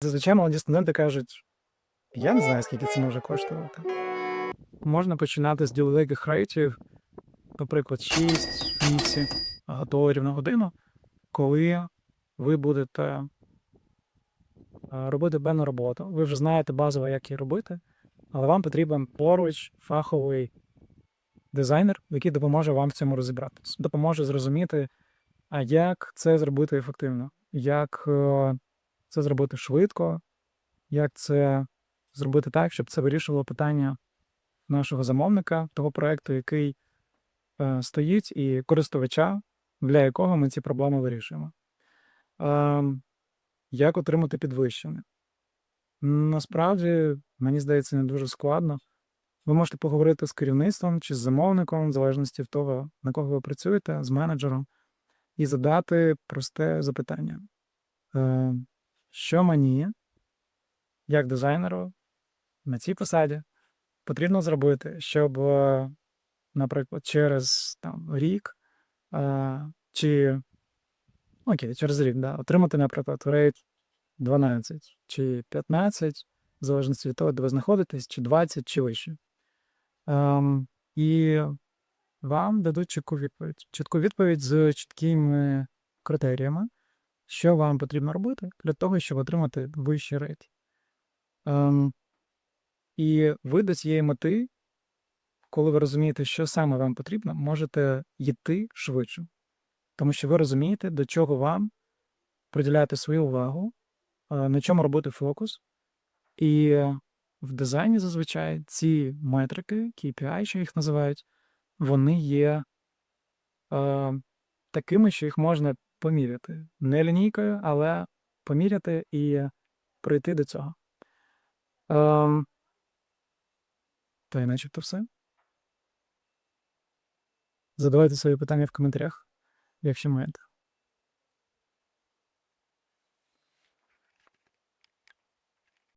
Зазвичай молоді студенти кажуть: я не знаю, скільки це може коштувати. Можна починати з ділових рейтів, наприклад, 6, 8 доларів на годину, коли ви будете робити певну роботу. Ви вже знаєте базово, як її робити, але вам потрібен поруч фаховий дизайнер, який допоможе вам в цьому розібратися, допоможе зрозуміти, як це зробити ефективно, як е, це зробити швидко, як це зробити так, щоб це вирішувало питання нашого замовника, того проекту, який е, стоїть, і користувача, для якого ми ці проблеми вирішуємо. Е, як отримати підвищення? Насправді, мені здається, не дуже складно. Ви можете поговорити з керівництвом чи з замовником, в залежності від того, на кого ви працюєте, з менеджером, і задати просте запитання. Що мені, як дизайнеру, на цій посаді потрібно зробити, щоб, е, наприклад, через там, рік е, чи окей, через рік, да, отримати, наприклад, рейт 12 чи 15, в залежності від того, де ви знаходитесь, чи 20, чи вище. Ем, і вам дадуть чітку відповідь. Чітку відповідь з чіткими критеріями, що вам потрібно робити для того, щоб отримати вищий рейт. Ем, і ви до цієї мети, коли ви розумієте, що саме вам потрібно, можете йти швидше. Тому що ви розумієте, до чого вам приділяти свою увагу, е, на чому робити фокус. І в дизайні зазвичай ці метрики, KPI, що їх називають, вони є е, такими, що їх можна поміряти. Не лінійкою, але поміряти і прийти до цього. Ем, та й начебто все. Задавайте свої питання в коментарях, якщо маєте.